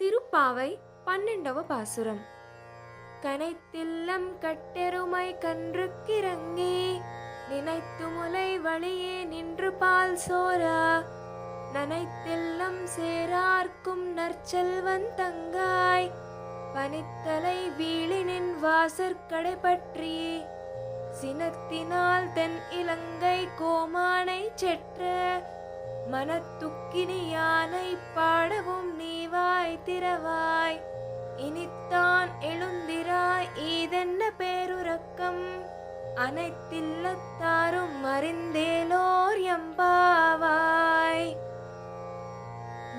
திருப்பாவை பன்னெண்டவ பாசுரம். கனைத்தில்லம் கட்டெருமை கன்றுக்கிறங்கே நினைத்து முலை வழியே நின்று பால் சோரா நனைத்தெல்லம் சேரார்க்கும் நற்செல்வன் தங்காய் பனித்தலை வீழினின் வாசற்கடை பற்றி சினத்தினால் தென் இலங்கை கோமானை செற்ற மனத்துக்கினி யானை பாடவும் நீவாய் திறவாய் இனித்தான் எழுந்திராய் ஈதென்ன பேருறக்கம் அனைத்தில்லத்தாரும் அறிந்தேலோர் ఎంబావాయ్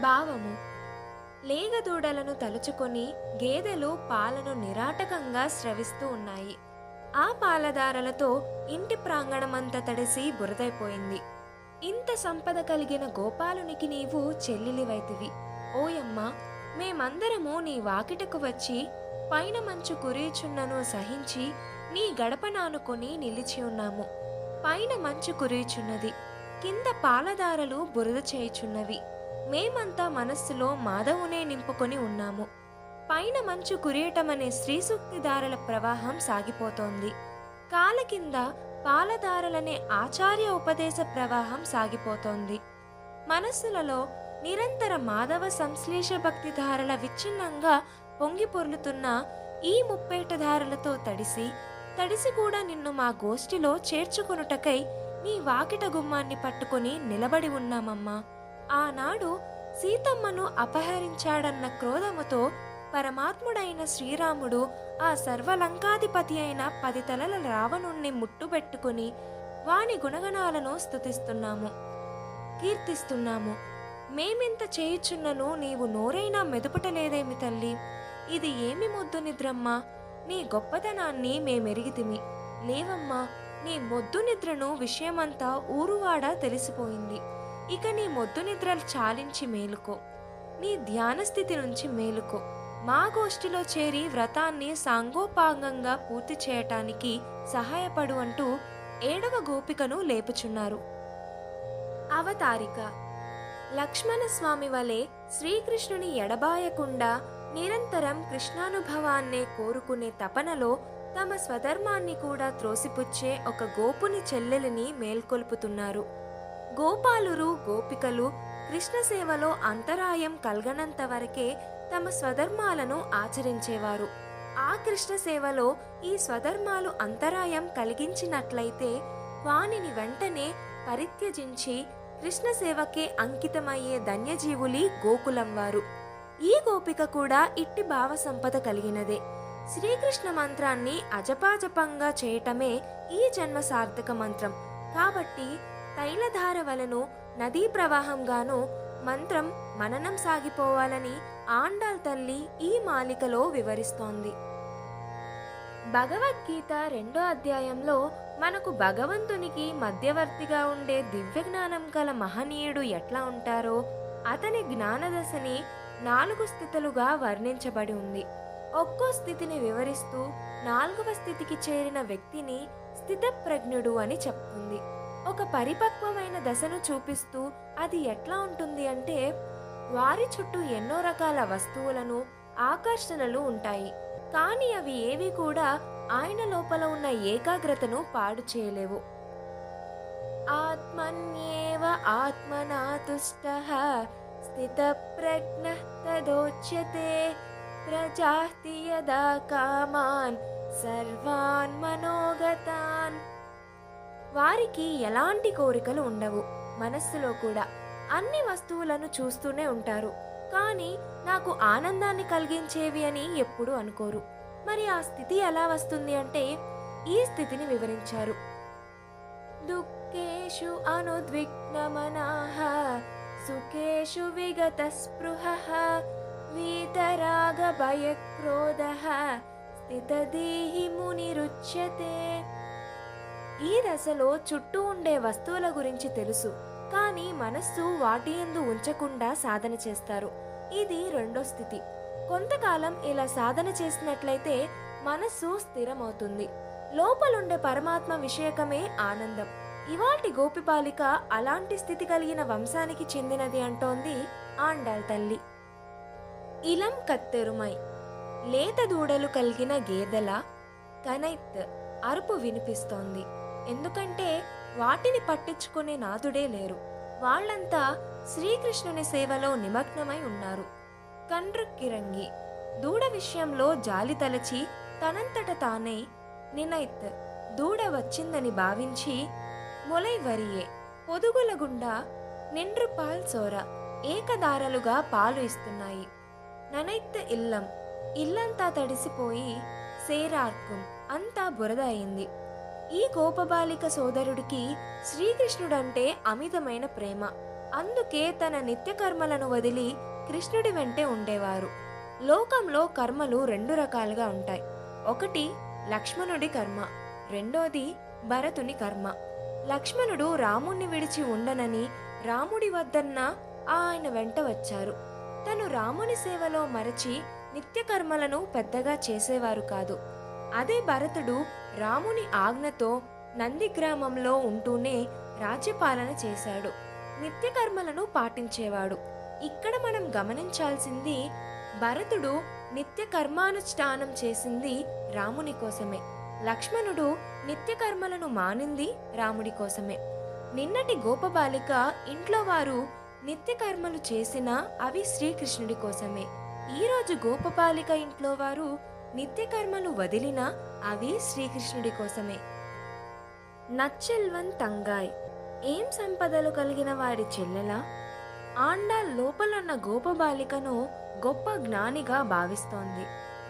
భావము లేగదూడలను తలుచుకొని గేదెలు పాలను నిరాటకంగా స్రవిస్తూ ఉన్నాయి ఆ పాలదారలతో ఇంటి ప్రాంగణమంతా తడిసి బురదైపోయింది ఇంత సంపద కలిగిన గోపాలునికి నీవు చెల్లిలివైతివి. ఓయమ్మ మేమందరము నీ వాకిటకు వచ్చి పైన మంచు కురీచున్నను సహించి నీ గడపనానుకొని నిలిచి ఉన్నాము. పైన మంచు కురీచున్నది కింద పాలదారలు బురద చేయుచున్నవి. మేమంతా మనస్సులో మాధవునే నింపుకొని ఉన్నాము. పైన మంచు కురియటమనే శ్రీసూక్తి ప్రవాహం సాగిపోతోంది. కాల కింద పాలధారలనే ఆచార్య ఉపదేశ ప్రవాహం సాగిపోతోంది. మనస్సులలో నిరంతర మాధవ సంశ్లేష భక్తి ధారల విచ్ఛిన్నంగా పొంగి పొర్లుతున్న ఈ ముప్పేట ధారలతో తడిసి తడిసి కూడా నిన్ను మా గోష్ఠిలో చేర్చుకొనుటకై నీ వాకిట గుమ్మాన్ని పట్టుకుని నిలబడి ఉన్నామమ్మా. ఆనాడు సీతమ్మను అపహరించాడన్న క్రోధముతో పరమాత్ముడైన శ్రీరాముడు ఆ సర్వలంకాధిపతి అయిన పది తలల రావణుణ్ణి ముట్టుబెట్టుకుని వాని గుణగణాలను స్థుతిస్తున్నాము కీర్తిస్తున్నాము. మేమింత చేయుచున్నను నీవు నోరైనా మెదుపటలేదేమి తల్లి? ఇది ఏమి మొద్దు నిద్రమ్మా? నీ గొప్పతనాన్ని మేమెరిగితిమి. లేవమ్మా నీ మొద్దు నిద్రను విషయమంతా ఊరువాడ తెలిసిపోయింది. ఇక నీ మొద్దు నిద్రలు చాలించి మేలుకో. నీ ధ్యానస్థితి నుంచి మేలుకో. మా గోష్ఠిలో చేరి వ్రతాన్ని సాంగోపాంగంగా పూర్తి చేయటానికి సహాయపడు అంటూ ఏడవ గోపికను లేపుచున్నారు. అవతారిక. లక్ష్మణ స్వామి వలె శ్రీకృష్ణుని ఎడబాయకుండా నిరంతరం కృష్ణానుభవాన్నే కోరుకునే తపనలో తమ స్వధర్మాన్ని కూడా త్రోసిపుచ్చే ఒక గోపుని చెల్లెలిని మేల్కొల్పుతున్నారు. గోపాలురు గోపికలు కృష్ణ సేవలో అంతరాయం కలగనంత వరకే తమ స్వధర్మాలను ఆచరించేవారు. ఆ కృష్ణ సేవలో ఈ స్వధర్మాలు అంతరాయం కలిగించినట్లయితే వానిని వెంటనే పరిత్యజించి కృష్ణ సేవకే అంకితమయ్యే ధన్యజీవులి గోకులం వారు ఈ గోపిక కూడా ఇట్టి భావ సంపద కలిగినదే. శ్రీకృష్ణ మంత్రాన్ని అజపాజపంగా చేయటమే ఈ జన్మ సార్థక మంత్రం. కాబట్టి తైలధార వలను నదీ ప్రవాహంగాను మంత్రం మననం సాగిపోవాలని ఆండాల్ తల్లి ఈ మాలికలో వివరిస్తోంది. భగవద్గీత రెండో అధ్యాయంలో మనకు భగవంతునికి మధ్యవర్తిగా ఉండే దివ్య జ్ఞానం గల మహనీయుడు ఎట్లా ఉంటారో అతని జ్ఞానదశని నాలుగు స్థితులుగా వర్ణించబడి ఉంది. ఒక్కో స్థితిని వివరిస్తూ నాలుగవ స్థితికి చేరిన వ్యక్తిని స్థితప్రజ్ఞుడు అని చెప్తుంది. ఒక దశను చూపిస్తూ అది ఎట్లా ఉంటుంది అంటే వారి చుట్టూ ఎన్నో రకాల వస్తువులను ఆకర్షణలు ఉంటాయి. కానీ అవి ఏవి కూడా ఆయన లోపల ఉన్న ఏకాగ్రతను పాడు చేయలేవు. ఆత్మన్యేవ ఆత్మనాతుష్ట స్థిత ప్రజ్ఞ తదోచ్యతే ప్రజాతి యదా కామాన్ సర్వాన్ మనోగతాన్. వారికి ఎలాంటి కోరికలు ఉండవు. మనస్సులో కూడా అన్ని వస్తువులను చూస్తూనే ఉంటారు. కానీ నాకు ఆనందాన్ని కలిగించేవి అని ఎప్పుడు అనుకోరు. మరి ఆ స్థితి ఎలా వస్తుంది అంటే ఈ స్థితిని వివరించారు. దుఃఖేషు అనుద్విగ్నమనాహ సుఖేషు విగత స్పృహ వీతరాగ భయక్రోధ స్థితదేహి మునిరుచ్యతే. ఈ దశలో చుట్టూ ఉండే వస్తువుల గురించి తెలుసు. కానీ మనస్సు వాటి ఎందు ఉంచకుండా సాధన చేస్తారు. ఇది రెండో స్థితి. కొంతకాలం ఇలా సాధన చేసినట్లయితే మనస్సు స్థిరమవుతుంది. లోపలుండే పరమాత్మ విషయకమే ఆనందం. ఇవాటి గోపిపాలిక అలాంటి స్థితి కలిగిన వంశానికి చెందినది అంటోంది ఆండాల్ తల్లి. ఇలం కత్తెరుమై. లేత దూడలు కలిగిన గేదెల కనైత్ అరుపు వినిపిస్తోంది. ఎందుకంటే వాటిని పట్టించుకునే నాథుడే లేరు. వాళ్ళంతా శ్రీకృష్ణుని సేవలో నిమగ్నమై ఉన్నారు. కండ్రుక్కిరంగి దూడ విషయంలో జాలి తలచి తనంతట తానే నినైత్ దూడ వచ్చిందని భావించి మొలై వరియే పొదుగుల గుండా నిండ్రు పాల్ సోర ఏకదారలుగా పాలు ఇస్తున్నాయి. ననైత్ ఇల్లం ఇల్లంతా తడిసిపోయి సేరార్కుం అంతా బురద అయింది. ఈ గోపబాలిక సోదరుడికి శ్రీకృష్ణుడంటే అమితమైన ప్రేమ. అందుకే తన నిత్యకర్మలను వదిలి కృష్ణుడి వెంటే ఉండేవారు. లోకంలో కర్మలు రెండు రకాలుగా ఉంటాయి. ఒకటి లక్ష్మణుడి కర్మ రెండోది భరతుని కర్మ. లక్ష్మణుడు రాముణ్ణి విడిచి ఉండనని రాముడి వద్దన్న ఆయన వెంట వచ్చారు. తను రాముని సేవలో మరచి నిత్యకర్మలను పెద్దగా చేసేవారు కాదు. అదే భరతుడు రాముని ఆజ్ఞతో నందిగ్రామంలో ఉంటూనే రాజ్యపాలన చేశాడు. నిత్యకర్మలను పాటించేవాడు. ఇక్కడ మనం గమనించాల్సింది భరతుడు నిత్య కర్మానుష్ఠానం చేసింది రాముని కోసమే. లక్ష్మణుడు నిత్య కర్మలను మానింది రాముడి కోసమే. నిన్నటి గోపబాలిక ఇంట్లో వారు నిత్య కర్మలు చేసినా అవి శ్రీకృష్ణుడి కోసమే. ఈరోజు గోపబాలిక ఇంట్లో వారు నిత్య కర్మలు వదిలినా అవి శ్రీకృష్ణుడి కోసమే. నచ్చెల్వన్ తంగాయ్. ఏం సంపదలు కలిగిన వాడి చెల్లెలా? ఆండాల్ లోపలున్న గోపబాలికను గొప్ప జ్ఞానిగా భావిస్తోంది.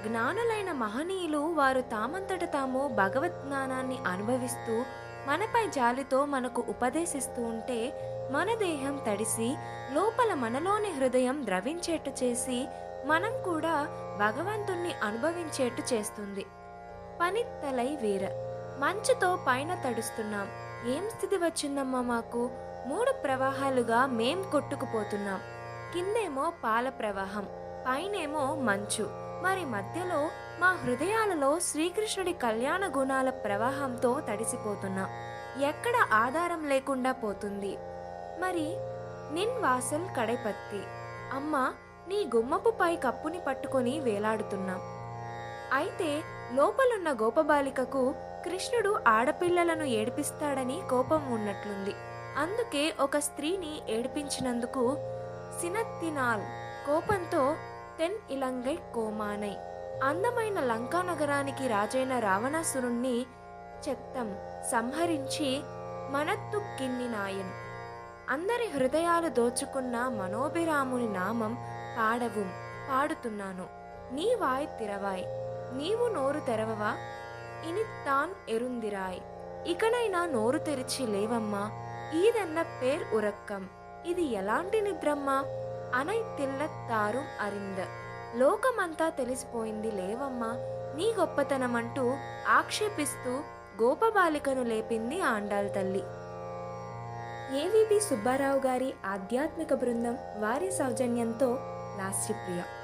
జ్ఞానులైన మహనీయులు వారు తామంతట తాము భగవత్ జ్ఞానాన్ని అనుభవిస్తూ మనపై జాలితో మనకు ఉపదేశిస్తూ ఉంటే మన దేహం తడిసి లోపల మనలోని హృదయం ద్రవించేట్టు చేసి మనం కూడా భగవంతుణ్ణి అనుభవించేట్టు చేస్తుంది. పని తలై వీర. మంచుతో పైన తడుస్తున్నాం. ఏం స్థితి వచ్చిందమ్మా మాకు? మూడు ప్రవాహాలుగా మేం కొట్టుకుపోతున్నాం. కిందేమో పాల ప్రవాహం పైనేమో మంచు. మరి మధ్యలో మా హృదయాలలో శ్రీకృష్ణుడి కళ్యాణ గుణాల ప్రవాహంతో తడిసిపోతున్నాం. ఎక్కడ ఆధారం లేకుండా పోతుంది. మరి నిన్ వాసల్ కడైపత్తి. అమ్మా నీ గుమ్మపు పై కప్పుని పట్టుకొని వేలాడుతున్నాం. అయితే లోపలున్న గోపబాలికకు కృష్ణుడు ఆడపిల్లలను ఏడిపిస్తాడని కోపం ఉన్నట్లుంది. అందుకే ఒక స్త్రీని ఏడిపించినందుకు సినత్తినాల్ కోపంతో తెన్ ఇలంగై కోమానై. అందమైన లంకా నగరానికి రాజైన రావణాసురుణ్ణి చెత్తం సంహరించి మనత్తు కిన్నినాయన్. అందరి హృదయాలు దోచుకున్న మనోభిరాముని నామం పాడవు పాడుతున్నాను. నీ వాయ్ తిరవాయ్. నీవు నోరు తెరవవా? ఇని తాన్ ఎరుందిరాయ్. ఇకనైనా నోరు తెరిచి లేవమ్మా. ఈదన్న పేర్ ఉరక్కం. ఇది ఎలాంటి నిద్రమ్మా? అనై తిల్ల తారుం అరింద. లోకమంతా తెలిసిపోయింది లేవమ్మా. నీ గొప్పతనమంటూ ఆక్షేపిస్తూ గోపబాలికను లేపింది ఆండాల్ తల్లి. ఏవిబి సుబ్బారావు గారి ఆధ్యాత్మిక బృందం వారి సౌజన్యంతో last year.